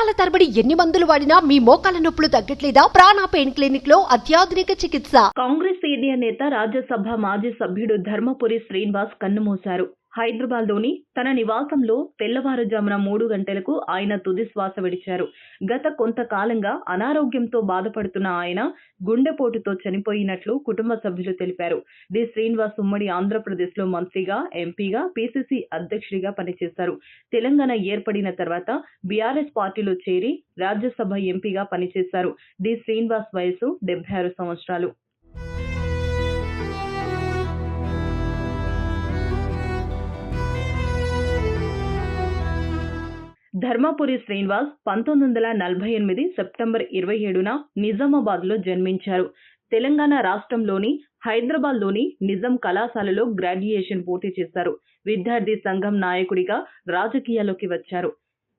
సంవత్సరాల తరబడి ఎన్ని మందులు వాడినా మీ మోకాల నొప్పులు తగ్గట్లేదా? ప్రాణ పెయిన్ క్లినిక్లో అత్యాధునిక చికిత్స. కాంగ్రెస్ సీనియర్ నేత రాజ్యసభ మాజీ సభ్యుడు ధర్మపురి శ్రీనివాస్ కన్నుమూశారు. హైదరాబాద్లోని తన నివాసంలో తెల్లవారుజామున మూడు గంటలకు ఆయన తుది శ్వాస విడిచారు. గత కొంతకాలంగా అనారోగ్యంతో బాధపడుతున్న ఆయన గుండెపోటుతో చనిపోయినట్లు కుటుంబ సభ్యులు తెలిపారు. డి. శ్రీనివాస్ ఉమ్మడి ఆంధ్రప్రదేశ్లో మంత్రిగా ఎంపీగా పీసీసీ అధ్యక్షుడిగా పనిచేశారు. తెలంగాణ ఏర్పడిన తర్వాత బీఆర్ఎస్ పార్టీలో చేరి రాజ్యసభ ఎంపీగా పనిచేశారు. డి. శ్రీనివాస్ వయసు డెబ్బై ఆరు సంవత్సరాలు. ధర్మపురి శ్రీనివాస్ పంతొమ్మిది వందల నలభై ఎనిమిది సెప్టెంబర్ ఇరవై ఏడున నిజామాబాద్లో జన్మించారు. తెలంగాణ రాష్ట్రంలోని హైదరాబాద్లోని నిజాం కళాశాలలో గ్రాడ్యుయేషన్ పూర్తి చేశారు. విద్యార్థి సంఘం నాయకుడిగా రాజకీయాల్లోకి వచ్చారు.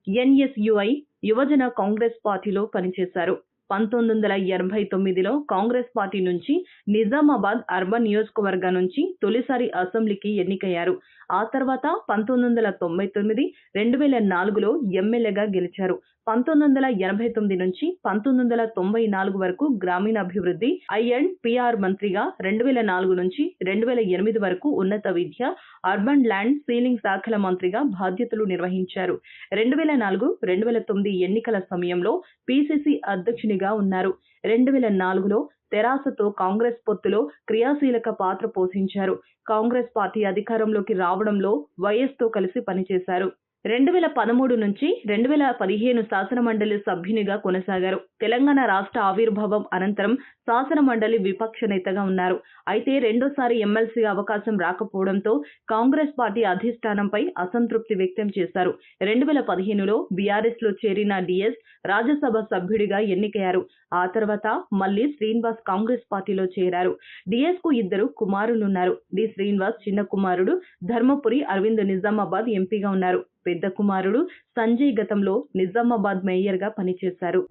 ఎన్ఎస్యుఐ యువజన కాంగ్రెస్ పార్టీలో పనిచేశారు. పంతొమ్మిది వందల ఎనభై తొమ్మిదిలో కాంగ్రెస్ పార్టీ నుంచి నిజామాబాద్ అర్బన్ నియోజకవర్గం నుంచి తొలిసారి అసెంబ్లీకి ఎన్నికయ్యారు. ఆ తర్వాత పంతొమ్మిది వందల తొంభై తొమ్మిది రెండు వేల నాలుగులో ఎమ్మెల్యేగా గెలిచారు. పంతొమ్మిది వందల ఎనభై తొమ్మిది నుంచి పంతొమ్మిది వందల తొంభై నాలుగు వరకు గ్రామీణాభివృద్ధి ఐ అండ్ పిఆర్ మంత్రిగా రెండు వేల నాలుగు నుంచి రెండు వేల ఎనిమిది వరకు ఉన్నత విద్య అర్బన్ ల్యాండ్ సీలింగ్ శాఖల మంత్రిగా బాధ్యతలు నిర్వహించారు. రెండు వేల నాలుగు రెండు వేల తొమ్మిది ఎన్నికల సమయంలో పిసిసి అధ్యక్షునిగా ఉన్నారు. రెండు వేల నాలుగులో తెరాసతో కాంగ్రెస్ పొత్తులో క్రియాశీలక పాత్ర పోషించారు. కాంగ్రెస్ పార్టీ అధికారంలోకి రావడంలో వైఎస్తో కలిసి పనిచేశారు. రెండు వేల పదమూడు నుంచి రెండు వేల పదిహేను శాసనమండలి సభ్యునిగా కొనసాగారు. తెలంగాణ రాష్ట్ర ఆవిర్భావం అనంతరం శాసనమండలి విపక్ష నేతగా ఉన్నారు. అయితే రెండోసారి ఎమ్మెల్సీగా అవకాశం రాకపోవడంతో కాంగ్రెస్ పార్టీ అధిష్టానంపై అసంతృప్తి వ్యక్తం చేశారు. రెండు వేల పదిహేనులో బీఆర్ఎస్లో చేరిన డిఎస్ రాజ్యసభ సభ్యుడిగా ఎన్నికయ్యారు. ఆ తర్వాత మళ్ళీ శ్రీనివాస్ కాంగ్రెస్ పార్టీలో చేరారు. డిఎస్కు ఇద్దరు కుమారులున్నారు. డి. శ్రీనివాస్ చిన్న కుమారుడు ధర్మపురి అరవింద్ నిజామాబాద్ ఎంపీగా ఉన్నారు. పెద్ద కుమారుడు సంజయ్ గతంలో నిజామాబాద్ మేయర్గా పనిచేశారు.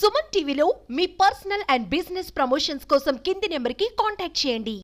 సుమన్ టీవీలో మీ పర్సనల్ అండ్ బిజినెస్ ప్రమోషన్స్ కోసం కింది నెంబర్కి కాంటాక్ట్ చేయండి.